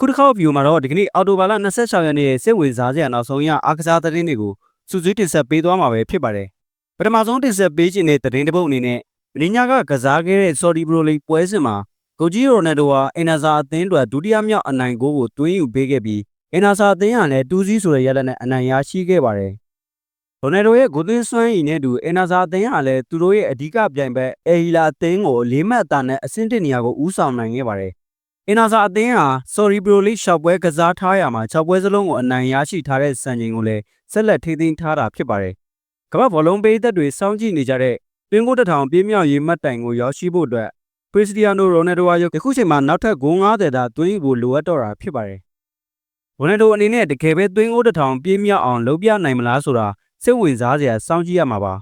ခုတစ်ခေါက်ဗီဒီယိုမှာတော့ဒီကနေ့အော်တိုဘာလ26ရက်နေ့ရဲ့စိတ်ဝင်စားစရာနောက်ဆုံးရအားကစားသတင်းတွေကိုစူးစီးတင်ဆက်ပေးသွားမှာပဲဖြစ်ပါတယ်ပထမဆုံးတင်ဆက်ပေးခြင်းတဲ့သတင်းတစ်ပုဒ်အနေနဲ့မင်းညာကကစားခဲ့တဲ့ Saudi Pro League ပွဲစဉ်မှာကိုကြီးရိုနယ်ဒိုဟာအင်နာဇာအသင်းအတွက်ဒုတိယမြောက်အနိုင်ဂိုးကိုတွင်းယူပေးခဲ့ပြီးအင်နာဇာအသင်းကလည်းတူးစီးဆိုတဲ့ရလဒ်နဲ့အနိုင်ရရှိခဲ့ပါတယ်ရိုနယ်ဒိုရဲ့ဂိုးသွင်းစွမ်းရည်နဲ့အတူအင်နာဇာအသင်းကလည်းသူတို့ရဲ့အဓိကပြိုင်ဘက်အဟီလာအသင်းကိုလေးမှတ်အသာနဲ့အဆင့်တစ်နေရာကိုဦးဆောင်နိုင်ခဲ့ပါတယ် အင်နာဇာအသင်းဟာ Sorry Pro League ရှော့ပွဲကစားထားရမှာ6ပွဲစလုံးကိုအနိုင်ရရှိထားတဲ့စံချိန်ကိုလည်းဆက်လက်ထိန်းသိမ်းထားတာဖြစ်ပါတယ်ကမ္ဘာဘောလုံးပေးသက်တွေစောင့်ကြည့်နေကြတဲ့တွင်းကိုတစ်ထောင်ပြင်းမြောက်ရေးမှတ်တိုင်ကိုရောက်ရှိဖို့အတွက်ခရစ္စတီယာနိုရိုနယ်ဒိုဟာယခုချိန်မှာနောက်ထပ်ဂိုး90သာသွင်းယူဖို့လိုအပ်တော့တာဖြစ်ပါတယ်။ရိုနယ်ဒိုအနေနဲ့တကယ်ပဲသွင်းကိုတစ်ထောင်ပြင်းမြောက်အောင်လုပ်ပြနိုင်မလားဆိုတာစိတ်ဝင်စားစရာစောင့်ကြည့်ရမှာပါ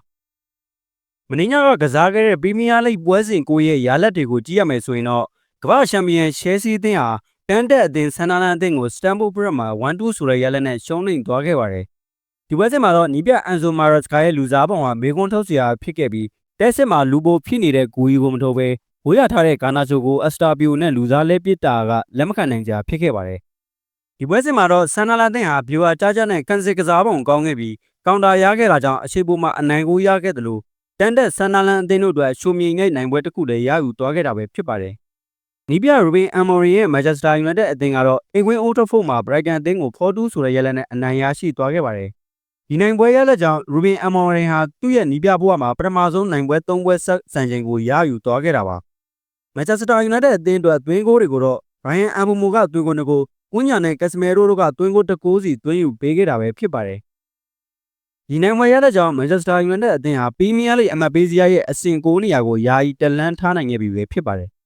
။မင်းညာကကစားခဲ့တဲ့ပရီးမီးယားလိဂ်ပွဲစဉ်ကိုရဲ့ရာလက်တွေကိုကြည့်ရမယ်ဆိုရင်တော့ ကမ္ဘာ့ချန်ပီယံရှဲစီးအသင်းဟာတန်တက်အသင်းဆန်နာလန်အသင်းကိုစတန်ဖို့ဘရက်မှာ1-2ဆိုတဲ့ရလက်နဲ့ရှုံးနိမ့်သွားခဲ့ပါတယ်။ဒီပွဲစဉ်မှာတော့နီးပြအန်ဆိုမာရက်စကာရဲ့လူစားပုံဟာမေကွန်းထုတ်စရာဖြစ်ခဲ့ပြီးတက်စစ်မှာလူပိုဖြစ်နေတဲ့ဂူကြီးကိုမထုတ်ဘဲဝေးရထားတဲ့ဂါနာချိုကိုအစတာပီယိုနဲ့လူစားလဲပစ်တာကလက်မခံနိုင်ကြဖြစ်ခဲ့ပါတယ်။ဒီပွဲစဉ်မှာတော့ဆန်နာလာတင်ဟာဘီဝါကြားကြားနဲ့ကန်စစ်ကစားပုံကောင်းခဲ့ပြီးကောင်တာရခဲ့တာကြောင့်အရှိပိုမှာအနိုင်ကိုရခဲ့တယ်လို့တန်တက်ဆန်နာလန်အသင်းတို့အတွက်ရှုံမြင်တဲ့နိုင်ပွဲတစ်ခုလည်းရယူသွားခဲ့တာပဲဖြစ်ပါတယ်။ နီးပြရူဘင်အမော်ရီရဲ့မန်ချက်စတာယူနိုက်တက်အသင်းကတော့အင်ကွင်းအိုးထဖို့မှာဘရိုက်ကန်အသင်းကို4-2ဆိုတဲ့ရလဒ်နဲ့အနိုင်ရရှိသွားခဲ့ပါတယ်။ဒီနိုင်ပွဲရလက်ကြောင့်ရူဘင်အမော်ရီဟာသူ့ရဲ့နီးပြဘဝမှာပထမဆုံးနိုင်ပွဲ၃ပွဲဆက်ဆန်ချိန်ကိုရယူသွားခဲ့တာပါ။မန်ချက်စတာယူနိုက်တက်အသင်းအတွက်သွင်းဂိုးတွေကိုတော့ဘရိုင်ယန်အမ်ဘူမိုကသွင်းဂိုးနှစ်ကိုကွန်းညာနဲ့ကက်စမဲရိုတို့ကသွင်းဂိုးတစ်ကိုးစီသွင်းယူပေးခဲ့တာပဲဖြစ်ပါတယ်။ဒီနိုင်ပွဲရတဲ့ကြောင့်မန်ချက်စတာယူနိုက်တက်အသင်းဟာပရီးမီးယားလိအမတ်ပေးစရာရဲ့အဆင့်9နေရာကိုယာယီတက်လန်းထားနိုင်ခဲ့ပြီပဲဖြစ်ပါတယ်။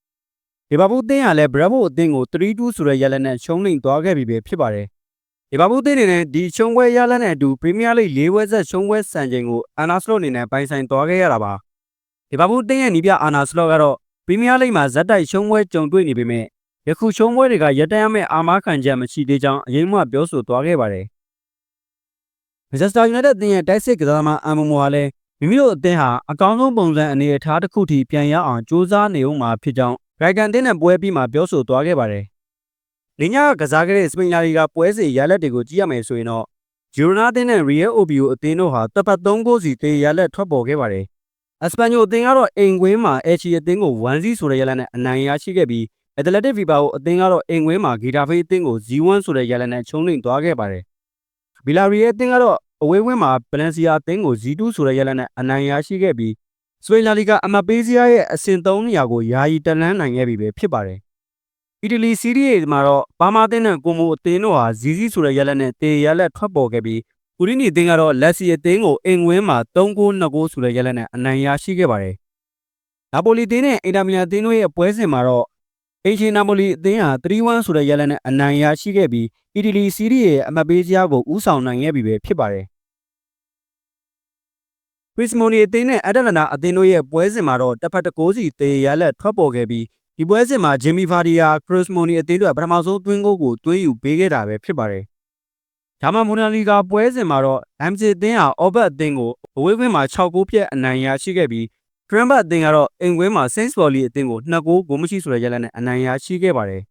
လီဗာပူးအသင်းကလည်းဘရက်ဖို့အသင်းကို3-2ဆိုတဲ့ရလဒ်နဲ့ရှုံးနိမ့်သွားခဲ့ပြီပဲဖြစ်ပါတယ်။လီဗာပူးအသင်းအနေနဲ့ဒီရှုံးပွဲရလဒ်နဲ့အတူပရီးမီးယားလိ၄ပွဲဆက်ရှုံးပွဲစံချိန်ကိုအာနာစလော့အနေနဲ့ပိုင်ဆိုင်သွားခဲ့ရတာပါ။လီဗာပူးအသင်းရဲ့နီးပြအာနာစလော့ကတော့ပရီးမီးယားလိမှာဇက်တိုက်ရှုံးပွဲကြုံတွေ့နေပေမဲ့ယခုရှုံးပွဲတွေကရတမ်းရမယ့်အာမခံချက်မရှိသေးကြောင်းအရင်မှပြောဆိုသွားခဲ့ပါတယ်။မန်ချက်စတာယူနိုက်တက်အသင်းရဲ့တိုက်စစ်ကစားသမားအမ်မိုမိုဟာလည်းမိမိတို့အသင်းဟာအကောင်းဆုံးပုံစံအနေအထားတစ်ခုထိပြန်ရအောင်စူးစမ်းနေဦးမှာဖြစ်ကြောင်း ရိုက်ကန်တင်းနဲ့ပွဲပြီးမှပြောဆိုသွားခဲ့ပါတယ်။လင်းညာကကစားခဲ့တဲ့စပိန်လာလီဂါပွဲစဉ်ရလက်တွေကိုကြည့်ရမယ်ဆိုရင်တော့ဂျူရိုနာတင်းနဲ့ရီယယ်အိုဘီယိုအသင်းတို့ဟာတပ်ပတ်3ဂိုးစီတေးရလက်ထွက်ပေါ်ခဲ့ပါတယ်။အစပန်ညိုအသင်းကတော့အိမ်ကွင်းမှာအက်ချီအသင်းကို1-0ဆိုတဲ့ရလက်နဲ့အနိုင်ရရှိခဲ့ပြီးအက်တလက်တစ်ဗီဘာကိုအသင်းကတော့အိမ်ကွင်းမှာဂီတာဖေးအသင်းကို0-1ဆိုတဲ့ရလက်နဲ့ချုံးနှိမ်သွားခဲ့ပါတယ်။ဗီလာရီယယ်အသင်းကတော့အဝေးဝင်းမှာဗလန်စီယာအသင်းကို G2 ဆိုတဲ့ရလဒ်နဲ့အနိုင်ရရှိခဲ့ပြီး စပိန်လာလီဂါအမပေးစရာရဲ့အဆင့်3နေရာကိုယာယီတက်လန်းနိုင်ခဲ့ပြီပဲဖြစ်ပါတယ်။အီတလီစီးရီးရဲ့မှာတော့ဘာမာတင်းနဲ့ကိုမိုအသင်းတို့ဟာ ZZ ဆိုတဲ့ရလဒ်နဲ့တေရလဒ်ထွက်ပေါ်ခဲ့ပြီးဦးရင်းနီအသင်းကတော့လက်စီအသင်းကိုအင်ဝင်းမှာ3ဂိုး2ဂိုးဆိုတဲ့ရလဒ်နဲ့အနိုင်ရရှိခဲ့ပါတယ်။နာပိုလီအသင်းနဲ့အင်တာမီလန်အသင်းတို့ရဲ့ပွဲစဉ်မှာတော့အင်ချီနာပိုလီအသင်းဟာ3-1ဆိုတဲ့ရလဒ်နဲ့အနိုင်ရရှိခဲ့ပြီးအီတလီစီးရီးရဲ့အမပေးစရာကိုဦးဆောင်နိုင်ခဲ့ပြီပဲဖြစ်ပါတယ်။ ခရစ်စမိုနီအသင်းနဲ့အက်ဒလနာအသင်းတို့ရဲ့ပွဲစဉ်မှာတော့တစ်ဖက်တစ်ကိုးစီတေရလက်ထွက်ပေါ်ခဲ့ပြီးဒီပွဲစဉ်မှာဂျင်မီဖာဒီယာခရစ်စမိုနီအသင်းတို့ပထမဆုံးသွင်းဂိုးကိုသွင်းယူပေးခဲ့တာပဲဖြစ်ပါတယ်။ဂျာမန်မိုနာလီဂါပွဲစဉ်မှာတော့အမ်ဂျီအသင်းဟာအော်ဘတ်အသင်းကိုအဝေးကွင်းမှာ6ဂိုးပြတ်အနိုင်ရရှိခဲ့ပြီးဖရန်ဘတ်အသင်းကတော့အင်ကွင်းမှာဆင်းစ်ဘော်လီအသင်းကို2ဂိုးဂိုးမရှိဆိုတဲ့ရလဒ်နဲ့အနိုင်ရရှိခဲ့ပါတယ်။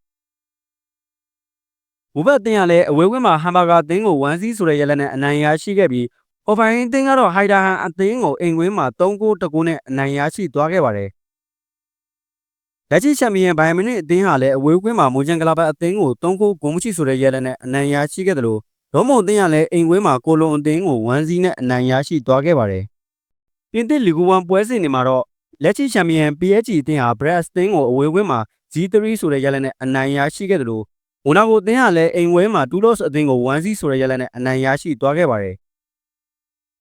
ဝဘတ်အသင်းကလည်းအဝေးကွင်းမှာဟမ်ဘာဂါအသင်းကို1-0ဆိုတဲ့ရလဒ်နဲ့အနိုင်ရရှိခဲ့ပြီး။ အော်ဖိုင်အသင်းကတော့ဟိုက်ဒါဟန်အသင်းကိုအိမ်ကွင်းမှာ3ဂိုးတကူနဲ့အနိုင်ရရှိသွားခဲ့ပါတယ်။လက်ရှိချန်ပီယံဘိုင်မင်နစ်အသင်းဟာလည်းအဝေးကွင်းမှာမိုဂျန်ကလာဘတ်အသင်းကို3ဂိုးဂိုးမရှိဆိုတဲ့ရဲလက်နဲ့အနိုင်ရရှိခဲ့တယ်လို့ဒေါမုံအသင်းကလည်းအိမ်ကွင်းမှာကိုလုံအသင်းကို1စီးနဲ့အနိုင်ရရှိသွားခဲ့ပါတယ်။ပြင်သစ်လီဂူ1ပွဲစဉ်တွေမှာတော့လက်ရှိချန်ပီယံ PSG အသင်းဟာဘရက်အသင်းကိုအဝေးကွင်းမှာ G3 ဆိုတဲ့ရဲလက်နဲ့အနိုင်ရရှိခဲ့တယ်လို့မိုနာကိုအသင်းကလည်းအိမ်ဝဲမှာတူလော့စ်အသင်းကို1စီးဆိုတဲ့ရဲလက်နဲ့အနိုင်ရရှိသွားခဲ့ပါတယ်။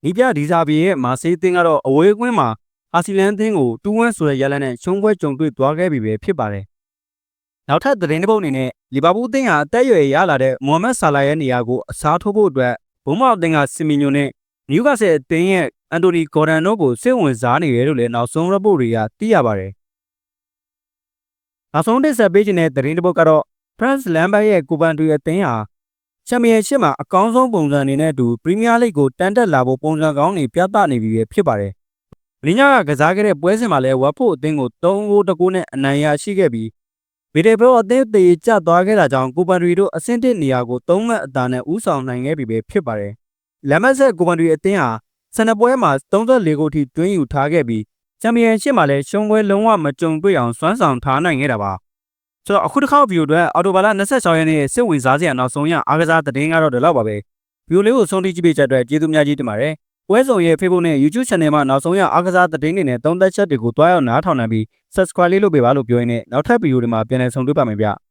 နီးပြဒီဇာဘီရဲ့မာဆေးသင်းကတော့အဝေးကွင်းမှာအာဆီလန်သင်းကို2-1ဆိုတဲ့ရလဒ်နဲ့ရှုံးပွဲကြုံတွေ့သွားခဲ့ပြီပဲဖြစ်ပါတယ်။နောက်ထပ်သတင်းတစ်ပုဒ်အနေနဲ့လီဗာပူးသင်းဟာအသက်အရွယ်ရလာတဲ့မိုဟမက်ဆာလာရဲ့နေရာကိုအစားထိုးဖို့အတွက်ဘုံမောက်သင်းကစီမီညိုနဲ့နယူကာဆယ်အသင်းရဲ့အန်တိုနီဂေါ်ဒန်တို့ကိုစိတ်ဝင်စားနေတယ်လို့လည်းနောက်ဆုံး report တွေကသိရပါတယ်။နောက်ဆုံးတင်ဆက်ပေးခြင်းတဲ့သတင်းတစ်ပုဒ်ကတော့ France Lambert ရဲ့ကိုပန်တူရဲ့အသင်းဟာ ချန်ပီယံရှစ်မှာအကောင်းဆုံးပုံစံအနေနဲ့အတူပရီးမီးယားလိဂ်ကိုတန်တက်လာဖို့ပုံစံကောင်းတွေပြသနေပြီပဲဖြစ်ပါတယ်။လင်းညာကကစားခဲ့တဲ့ပွဲစဉ်မှာလည်းဝက်ဖို့အသင်းကို3ဂိုးတကူနဲ့အနိုင်ရရှိခဲ့ပြီးဗီဒီယိုအသင်းသေးကျသွားခဲ့တာကြောင့်ကိုပန်ရီတို့အဆင့်တစ်နေရာကို၃မှတ်အသာနဲ့ဦးဆောင်နိုင်ခဲ့ပြီပဲဖြစ်ပါတယ်။လမ်းမဆက်ကိုပန်ရီအသင်းဟာဆန်နပွဲမှာ34ဂိုးထိတွင်းယူထားခဲ့ပြီးချန်ပီယံရှစ်မှာလည်းရှုံးပွဲလုံးဝမကြုံတွေ့အောင်စွမ်းဆောင်ထားနိုင်ခဲ့တာပါ။ ဆိုတော့အခုတစ်ခါဗီဒီယိုအတွက်အော်တိုဘာလ26ရက်နေ့စစ်ဝင်စားစရာနောက်ဆုံးရအားကစားသတင်းကတော့ဒီလောက်ပါပဲ။ဗီဒီယိုလေးကိုဆုံးထိကြည့်ပေးချက်အတွက်ကျေးဇူးများကြီးတင်ပါတယ်။ပွဲဆောင်ရဲ့ Facebook နဲ့ YouTube Channel မှာနောက်ဆုံးရအားကစားသတင်းတွေနဲ့သုံးသက်ချက်တွေကိုတွားရောက်နားထောင်နိုင်ပြီး Subscribe လေးလုပ်ပေးပါလို့ပြောရင်းနဲ့နောက်ထပ်ဗီဒီယိုတွေမှာပြန်လည်ဆုံတွေ့ပါမယ်ဗျ။